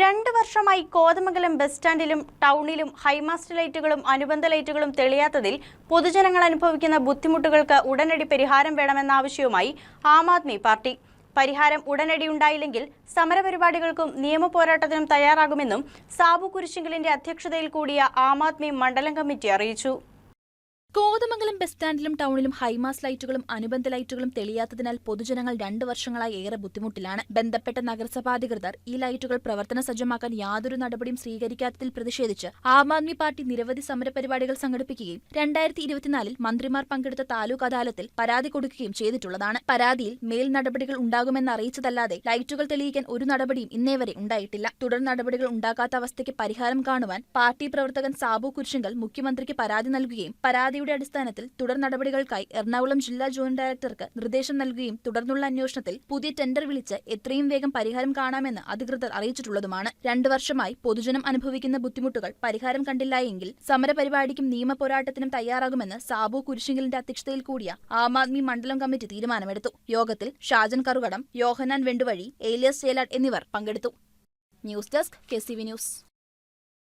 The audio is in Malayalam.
രണ്ട് വർഷമായി കോതമംഗലം ബസ് സ്റ്റാൻഡിലും ടൗണിലും ഹൈമാസ്റ്റ് ലൈറ്റുകളും അനുബന്ധ ലൈറ്റുകളും തെളിയാത്തതിൽ പൊതുജനങ്ങൾ അനുഭവിക്കുന്ന ബുദ്ധിമുട്ടുകൾക്ക് ഉടനടി പരിഹാരം വേണമെന്ന ആവശ്യവുമായി ആം ആദ്മി പാർട്ടി. പരിഹാരം ഉടനടി ഉണ്ടായില്ലെങ്കിൽ സമരപരിപാടികൾക്കും നിയമപോരാട്ടത്തിനും തയ്യാറാകുമെന്നും സാബു കുരിശിങ്കലിന്റെ അധ്യക്ഷതയിൽ കൂടിയ ആം ആദ്മി മണ്ഡലം കമ്മിറ്റി അറിയിച്ചു. ബസ് സ്റ്റാൻഡിലും ടൗണിലും ഹൈമാസ് ലൈറ്റുകളും അനുബന്ധ ലൈറ്റുകളും തെളിയാത്തതിനാൽ പൊതുജനങ്ങൾ രണ്ടു വർഷങ്ങളായി ഏറെ ബുദ്ധിമുട്ടിലാണ്. ബന്ധപ്പെട്ട നഗരസഭാധികൃതർ ഈ ലൈറ്റുകൾ പ്രവർത്തന സജ്ജമാക്കാൻ യാതൊരു നടപടിയും സ്വീകരിക്കാത്തതിൽ പ്രതിഷേധിച്ച് ആം ആദ്മി പാർട്ടി നിരവധി സമരപരിപാടികൾ സംഘടിപ്പിക്കുകയും രണ്ടായിരത്തി ഇരുപത്തിനാലിൽ മന്ത്രിമാർ പങ്കെടുത്ത താലൂക്ക് അദാലത്തിൽ പരാതി കൊടുക്കുകയും ചെയ്തിട്ടുള്ളതാണ്. പരാതിയിൽ മേൽ നടപടികൾ ഉണ്ടാകുമെന്ന് അറിയിച്ചതല്ലാതെ ലൈറ്റുകൾ തെളിയിക്കാൻ ഒരു നടപടിയും ഇന്നേവരെ ഉണ്ടായിട്ടില്ല. തുടർ നടപടികൾ ഉണ്ടാകാത്ത അവസ്ഥയ്ക്ക് പരിഹാരം കാണുവാൻ പാർട്ടി പ്രവർത്തകൻ സാബു കുരിശിങ്കൽ മുഖ്യമന്ത്രിക്ക് പരാതി നൽകുകയും പരാതിയുടെ അടിസ്ഥാനത്തിൽ തുടർ നടപടികൾക്കായി എറണാകുളം ജില്ലാ ജോയിന്റ് ഡയറക്ടർക്ക് നിർദ്ദേശം നൽകുകയും തുടർന്നുള്ള അന്വേഷണത്തിൽ പുതിയ ടെൻഡർ വിളിച്ച് എത്രയും വേഗം പരിഹാരം കാണാമെന്ന് അധികൃതർ അറിയിച്ചിട്ടുള്ളതുമാണ്. രണ്ടു വർഷമായി പൊതുജനം അനുഭവിക്കുന്ന ബുദ്ധിമുട്ടുകൾ പരിഹാരം കണ്ടില്ല എങ്കിൽ സമരപരിപാടിക്കും നിയമപോരാട്ടത്തിനും തയ്യാറാകുമെന്ന് സാബു കുരിശിങ്കലിന്റെ അധ്യക്ഷതയിൽ കൂടിയ ആം ആദ്മി മണ്ഡലം കമ്മിറ്റി തീരുമാനമെടുത്തു. യോഗത്തിൽ ഷാജൻ കറുകടം യോഹനാൻ വെണ്ടുവഴി ഏലിയസ് ചേലാട് എന്നിവർ പങ്കെടുത്തു. News desk K news.